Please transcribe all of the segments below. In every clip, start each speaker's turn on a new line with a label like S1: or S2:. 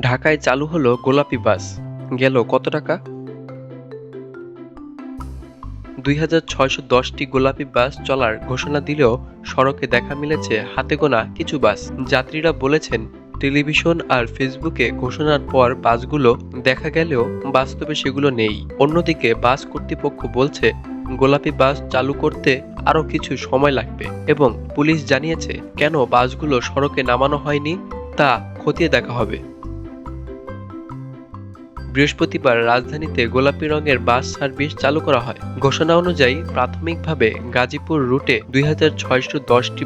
S1: ঢাকায় চালু হলো গোলাপি বাস। গেল কত টাকা? দুই হাজার ছয়শো দশটি গোলাপি বাস চলার ঘোষণা দিলেও সড়কে দেখা মিলেছে হাতে গোনা কিছু বাস। যাত্রীরা বলেছেন, টেলিভিশন আর ফেসবুকে ঘোষণার পর বাসগুলো দেখা গেলেও বাস্তবে সেগুলো নেই। অন্যদিকে বাস কর্তৃপক্ষ বলছে, গোলাপি বাস চালু করতে আরও কিছু সময় লাগবে এবং পুলিশ জানিয়েছে, কেন বাসগুলো সড়কে নামানো হয়নি তা খতিয়ে দেখা হবে। বৃহস্পতিবার রাজধানীতে গোলাপি রঙের বাস সার্ভিস চালু করা হয়। ঘোষণা অনুযায়ী প্রাথমিকভাবে গাজীপুর রুটে দুই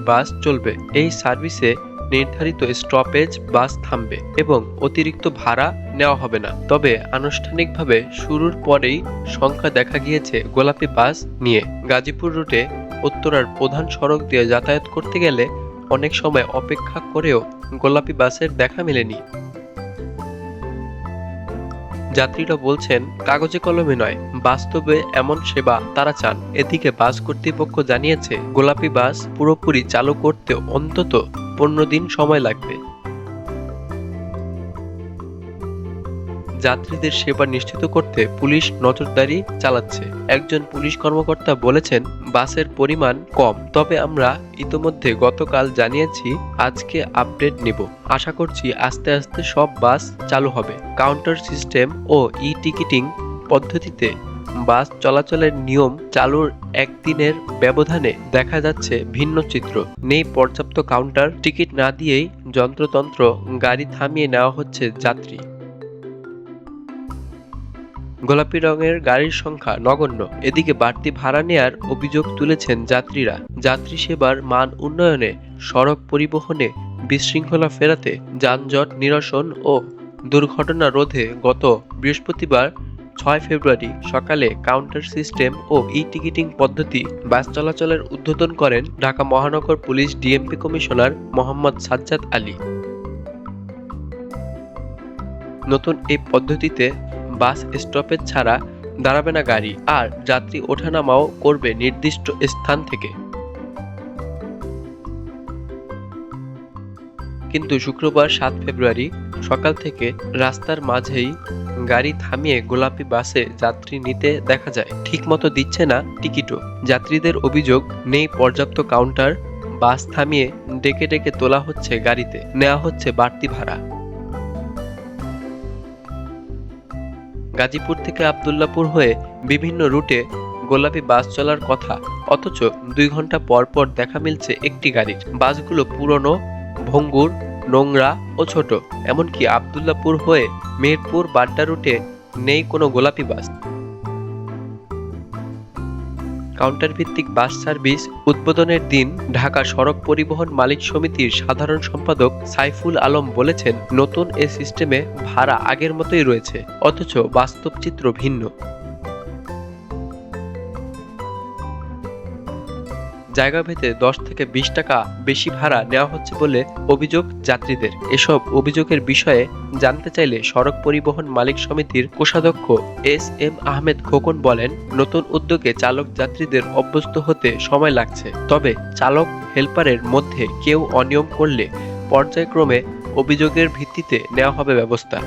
S1: বাস চলবে। এই সার্ভিসে নির্ধারিত স্টপেজ বাস থামবে এবং অতিরিক্ত ভাড়া নেওয়া হবে না। তবে আনুষ্ঠানিকভাবে শুরুর পরেই সংখ্যা দেখা গিয়েছে গোলাপি বাস নিয়ে। গাজীপুর রুটে উত্তরার প্রধান সড়ক দিয়ে যাতায়াত করতে গেলে অনেক সময় অপেক্ষা করেও গোলাপি বাসের দেখা মেলেনি। যাত্রীরা বলছেন, কাগজে কলমে নয়, বাস্তবে এমন সেবা তারা চান। এদিকে বাস কর্তৃপক্ষ জানিয়েছে, গোলাপি বাস পুরোপুরি চালু করতে অন্তত পনেরো দিন সময় লাগবে। যাত্রীদের সেবা নিশ্চিত করতে পুলিশ নজরদারি চালাচ্ছে। একজন পুলিশ কর্মকর্তা বলেছেন, বাসের পরিমাণ কম। তবে আমরা ইতোমধ্যে গতকাল জানিয়েছি, আজকে আপডেট নিব। আশা করছি আস্তে আস্তে সব বাস চালু হবে। কাউন্টার সিস্টেম ও ই টিকিটিং পদ্ধতিতে বাস চলাচলের নিয়ম চালুর একদিনের ব্যবধানে দেখা যাচ্ছে ভিন্ন চিত্র। নেই পর্যাপ্ত কাউন্টার, টিকিট না দিয়েই যন্ত্রতন্ত্র গাড়ি থামিয়ে নেওয়া হচ্ছে যাত্রী। গোলাপি রঙের গাড়ির সংখ্যা নগণ্য। এদিকে বাড়তি ভাড়া নেয়ার অভিযোগ তুলেছেন যাত্রীরা। যাত্রী সেবার মান উন্নয়নে, সড়ক পরিবহনে বিশৃঙ্খলা ফেরাতে যানজট নিরসন ও দুর্ঘটনা রোধে গত বৃহস্পতিবার ছয় ফেব্রুয়ারি সকালে কাউন্টার সিস্টেম ও ই টিকিটিং পদ্ধতি, বাস চলাচলের উদ্বোধন করেন ঢাকা মহানগর police DMP commissioner Mohammad Sajjad Ali. নতুন এই পদ্ধতিতে বাস স্টপেজ ছাড়া দাঁড়াবে না গাড়ি, আর যাত্রী ওঠানামাও করবে নির্দিষ্ট স্থান থেকে। কিন্তু শুক্রবার সাত ফেব্রুয়ারি সকাল থেকে রাস্তার মাঝেই গাড়ি থামিয়ে গোলাপি বাসে যাত্রী নিতে দেখা যায়। ঠিকমতো দিচ্ছে না টিকিটও। যাত্রীদের অভিযোগ, নেই পর্যাপ্ত কাউন্টার, বাস থামিয়ে ডেকে ডেকে তোলা হচ্ছে গাড়িতে, নেওয়া হচ্ছে বাড়তি ভাড়া। গাজীপুর থেকে আবদুল্লাপুর হয়ে বিভিন্ন রুটে গোলাপি বাস চলার কথা, অথচ দুই ঘণ্টা পর পর দেখা মিলছে একটি গাড়ির। বাসগুলো পুরনো, ভঙ্গুর, নোংরা ও ছোট। এমনকি আবদুল্লাপুর হয়ে মেহেরপুর বাড্ডা রুটে নেই কোনো গোলাপি বাস। কাউন্টার ভিত্তিক বাস সার্ভিস উদ্বোধনের দিন ঢাকা সড়ক পরিবহন মালিক সমিতির সাধারণ সম্পাদক সাইফুল আলম বলেছেন, নতুন এ সিস্টেমে ভাড়া আগের মতোই রয়েছে, অথচ বাস্তব চিত্র ভিন্ন। জায়গা ভেদে দশ থেকে বিশ টাকা বেশি ভাড়া নেওয়া হচ্ছে বলে অভিযোগ যাত্রীদের। এসব অভিযোগের বিষয়ে জানতে চাইলে সড়ক পরিবহন মালিক সমিতির কোষাধ্যক্ষ এস এম আহমেদ খোকন বলেন, নতুন উদ্যোগে চালক যাত্রীদের অভ্যস্ত হতে সময় লাগছে। তবে চালক হেল্পারের মধ্যে কেউ অনিয়ম করলে পর্যায়ক্রমে অভিযোগের ভিত্তিতে নেওয়া হবে ব্যবস্থা।